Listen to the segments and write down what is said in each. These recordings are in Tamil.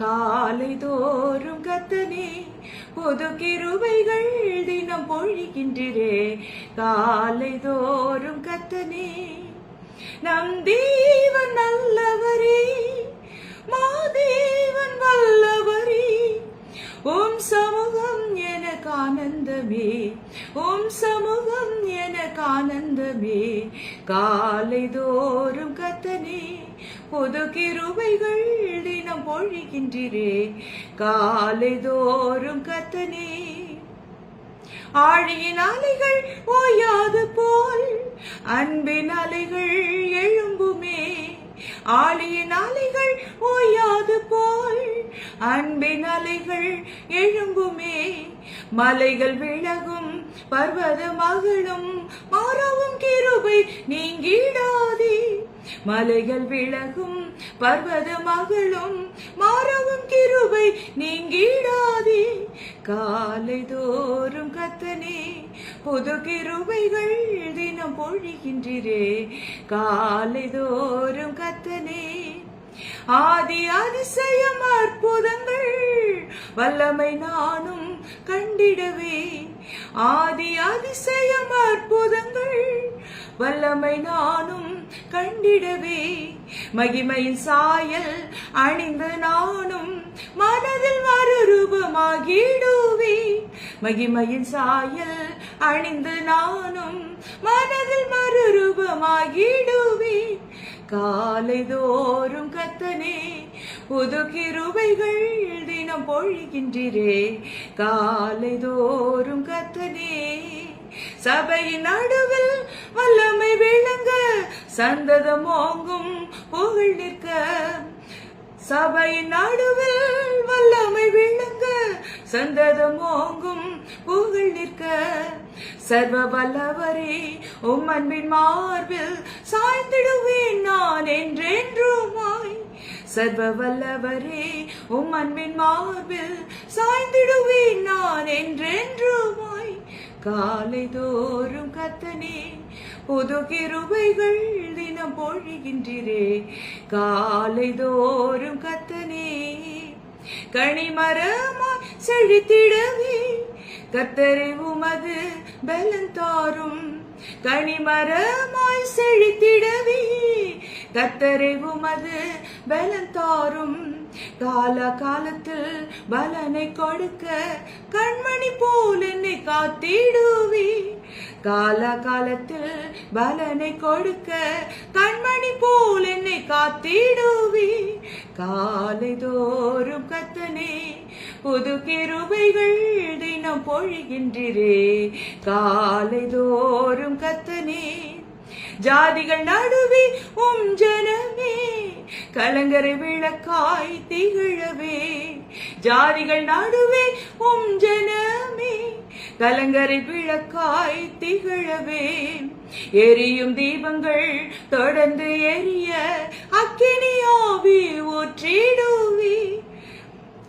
காலை தோறும் கத்தனே புது கிருபைகள் தினம் பொழிகின்றே காலை தோறும் கத்தனே நம் தேவன் நல்லவரே மாதேவன் வல்லவரே. உம் சமூகம் எனக்கு ஆனந்தமே உம் சமூகம் எனக்கு ஆனந்தமே. காலை தோறும் கத்தனே புது கிருபைகள் தினம் பொழிகின்றே காலை தோறும் கத்தனே ஆழியின் அலைகள் ஓயாது போல் அன்பின் அலைகள் எழும்புமே. ஆழியின் அலைகள் ஓயாது போல் அன்பின் அலைகள் எழும்புமே. மலைகள் விலகும் பர்வத மகளும் மாறவும் கிருபை நீங்கிடாதே. மலைகள் விலகும் பர்வத மகளும் மாறவும் கிருபை நீங்கிடாதே. காலை தோறும் கத்தனே புது கிருபைகள் தினம் பொழிகின்றே காலை தோறும் கத்தனே ஆதி அதிசயம் அற்புதங்கள் வல்லமை நானும் கண்டிடவே. ஆதி அதிசயம் அற்புதங்கள். வல்லமை நானும் கண்டிடவே. மகிமையின் சாயல் அணிந்து நானும் மனதில் மறுரூபமாகிடுவே. மகிமையின் சாயல் அணிந்து நானும் மனதில் மறுரூபமாகிடுவே. காலை தோறும் கத்தனே உதுகிருவைகள் தினம் பொழிகின்றே காலை தோறும் கத்தனே சபையின் நடுவில் வல்லமை விளங்க சந்ததம் ஓங்கும் புகழ் நிற்க. சபையின் நடுவில் வல்லமை விளங்க சந்ததம் ஓங்கும் புகழ் நிற்க. சர்வ வல்லவரே உம் அன்பின் மார்பில் சாய்ந்திடுவேன் நான் என்றென்றுமாய். சர்வ வல்லவரே உம் அன்பின் மார்பில் சாய்ந்திடுவேன் நான் என்றென்றுமாய். காலை தோறும் கத்தனே புது கிருபைகள் தினம் பொழிகின்றே காலை தோறும் கத்தனே கனிமரமா செழித்திடவே கத்தரை உமது பலன் தாரும். கனிமரமாய் செழித்திடவே கத்தரை உமது பலன் தாரும். கால காலத்தில் பலனை கொடுக்க கண்மணி போல் என்னை காத்திடுவே. கால காலத்தில் பலனை கொடுக்க கண்மணி போல் என்னை காத்திடுவே. காலை தோறும் கத்தனே புது கிருபைகள் தினம் பொழிகின்றே காலை தோறும் கத்தனே ஜாதிகள் நடுவே உம் ஜனமே கலங்கரை விளக்காய் திகழவே. ஜாதிகள் நடுவே உம் ஜனமே கலங்கரை விளக்காய் திகழவே. எரியும் தீபங்கள் தொடர்ந்து எரிய அக்கினியாவி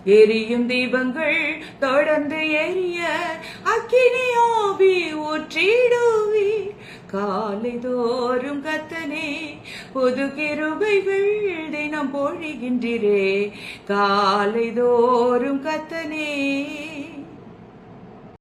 எரியும் தீபங்கள் தொடர்ந்து எரிய அக்கினியோவி ஊற்றிடுவி. காலை தோறும் கத்தனே புது கிருபைகள் தினம் பொழிகின்றே காலை தோறும் கத்தனே